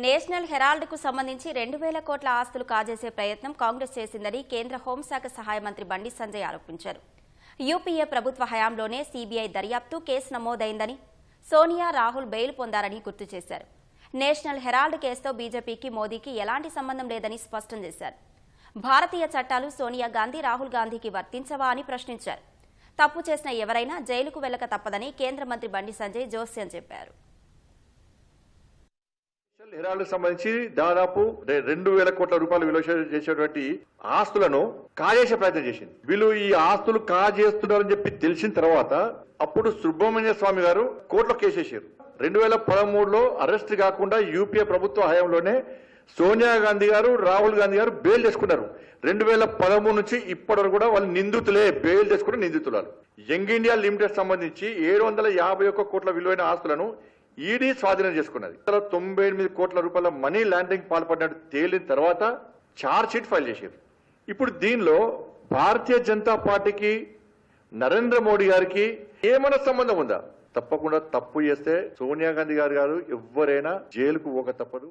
National హెరాల్డ్కు సంబంధించి రెండు వేల కోట్ల ఆస్తులు కాజేసే ప్రయత్నం కాంగ్రెస్ చేసిందని కేంద్ర హోంశాఖ సహాయ మంత్రి బండి సంజయ్ ఆరోపించారు. యూపీఏ ప్రభుత్వ హయాంలోనే సీబీఐ దర్యాప్తు కేసు నమోదైందని సోనియా రాహుల్ బెయిల్ పొందారని గుర్తు చేశారు. నేషనల్ హెరాల్డ్ కేసుతో బీజేపీకి మోదీకి ఎలాంటి సంబంధం లేదని స్పష్టం చేశారు. భారతీయ చట్టాలు సోనియా గాంధీ రాహుల్ గాంధీకి వర్తించవా అని ప్రశ్నించారు. తప్పు చేసిన ఎవరైనా జైలుకు వెళ్ళక తప్పదని కేంద్ర మంత్రి బండి సంజయ్ జోస్యం చెప్పారు. హెరాల్డ్ సంబంధించి దాదాపు రెండు వేల కోట్ల రూపాయలు విలువ చేసేటువంటి ఆస్తులను కాజేసే ప్రయత్నం చేసింది. వీళ్ళు ఈ ఆస్తులు కాజేస్తున్నారని చెప్పి తెలిసిన తర్వాత అప్పుడు సుబ్రహ్మణ్య స్వామి గారు కోర్టులో కేసేసారు రెండు వేల పదమూడులో అరెస్ట్ కాకుండా యూపీఏ ప్రభుత్వ హయాంలోనే సోనియా గాంధీ గారు రాహుల్ గాంధీ గారు బెయిల్ చేసుకున్నారు. రెండు వేల పదమూడు నుంచి ఇప్పటివరకు కూడా వాళ్ళు నిందితులే బెయిల్ చేసుకుని నిందితులు యంగ్ ఇండియా లిమిటెడ్ సంబంధించి ఏడు వందల యాభై ఒక్క కోట్ల విలువైన ఆస్తులను ఈడీ స్వాధీనం చేసుకున్నది. తొంభై ఎనిమిది కోట్ల రూపాయల మనీ లాండరింగ్ పాల్పడినట్టు తేలిన తర్వాత ఛార్జ్ షీట్ ఫైల్ చేశారు. ఇప్పుడు దీనిలో భారతీయ జనతా పార్టీకి నరేంద్ర మోడీ గారికి ఏమైనా సంబంధం ఉందా? తప్పకుండా తప్పు చేస్తే సోనియా గాంధీ గారు గారు ఎవరైనా జైలుకు పోక తప్పదు.